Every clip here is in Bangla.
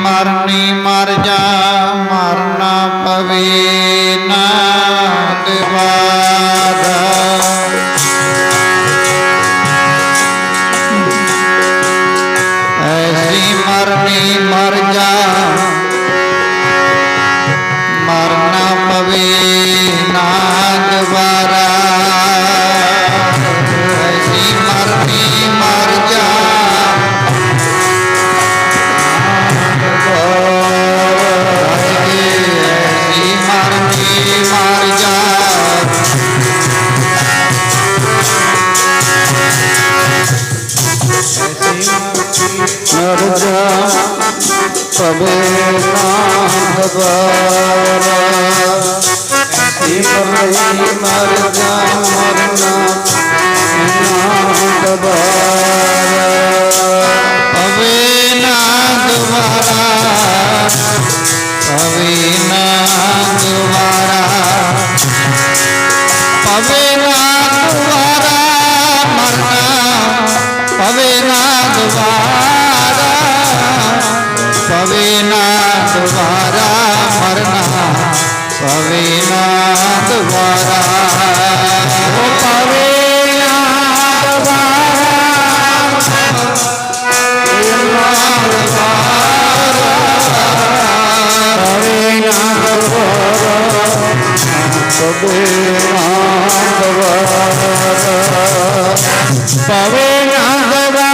ਮਰਨੀ ਮਰ ਜਾ ਮਰਨਾ ਪਵੇ। দাদা তবে মর যা মরনা হবে না দুবারা হবে না দুবারা হবে না দুবারা মরনা হবে না দুবারা पवे ना दोबारा मरना पवे ना दोबारा पवे ना दोबारा पवे ना दोबारा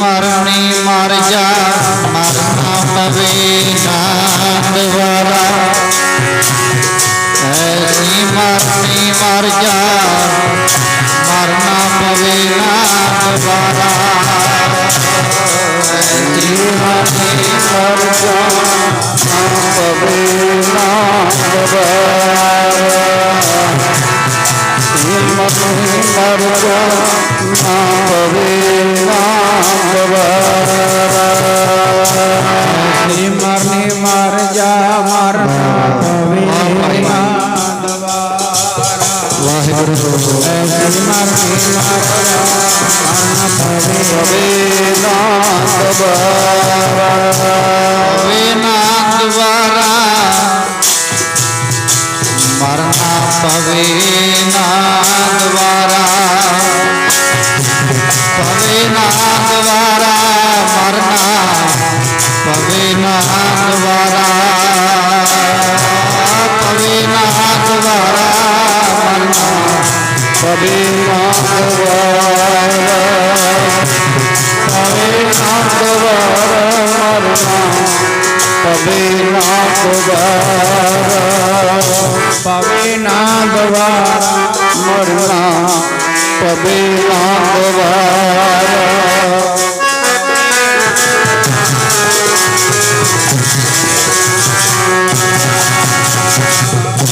मरणी मर जा मरना पवे नांद वाला ऐसी मरणी मर जा मरना पवे नांद वाला द्वारा मरना पवे ना द्वारा কবে পাবে না দবার মরনা পাবে না দবার